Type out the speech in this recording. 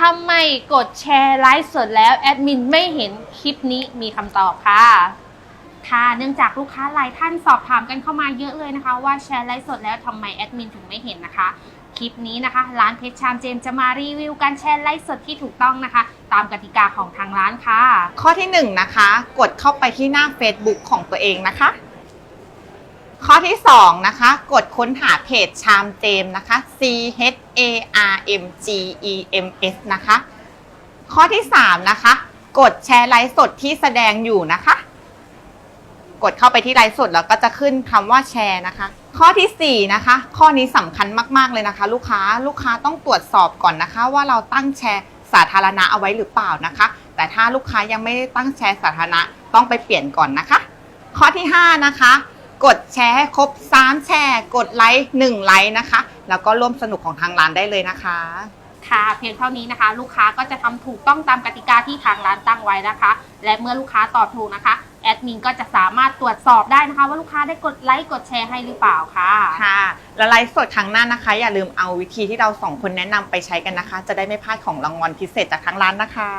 ทำไมกดแชร์ไลฟ์สดแล้วแอดมินไม่เห็นคลิปนี้มีคำตอบค่ะค่ะเนื่องจากลูกค้าหลายท่านสอบถามกันเข้ามาเยอะเลยนะคะ ว่าแชร์ไลฟ์สดแล้วทำไมแอดมินถึงไม่เห็นนะคะ คลิปนี้นะคะ ร้านเพชรชามเจมส์จะมารีวิวการแชร์ไลฟ์สดที่ถูกต้องนะคะ ตามกติกาของทางร้านค่ะ ข้อที่1นะคะ กดเข้าไปที่หน้า Facebook ของตัวเองนะคะ ข้อที่2นะคะ กดค้นหาเพจชามเจมส์นะคะ C H A R M G E M S นะคะ ข้อที่3นะคะ กดแชร์ไลฟ์สดที่แสดงอยู่นะคะ กดเข้าไปที่ไลฟ์สดแล้วก็จะขึ้นคำว่าแชร์นะคะ ข้อทีสี่4นะคะ ข้อนี้สำคัญมากๆเลยนะคะ ลูกค้าลูกค้าต้องตรวจสอบก่อนนะคะ ว่าเราตั้งแชร์สาธารณะเอาไว้หรือเปล่านะคะ แต่ถ้าลูกค้ายังไม่ได้ตั้งแชร์สาธารณะต้องไปเปลี่ยนก่อนนะคะ ข้อที่5นะคะ กดแชร์ให้ครบ3แชร์ กดไลค์1ไลค์นะคะ แล้วก็ร่วมสนุกของทางร้านได้เลยนะคะค่ะเพียงเท่านี้นะคะ ลูกค้าก็จะทำถูกต้องตามกติกาที่ทางร้านตั้งไว้นะคะ และเมื่อลูกค้าตอบถูกนะคะแอดมินก็จะสามารถตรวจสอบได้นะคะ ว่าลูกค้าได้กดไลค์กดแชร์ให้หรือเปล่าค่ะค่ะและไลฟ์สดครั้งหน้านะคะ อย่าลืมเอาวิธีที่เราสองคนแนะนำไปใช้กันนะคะ จะได้ไม่พลาดของรางวัลพิเศษจากทางร้านนะคะ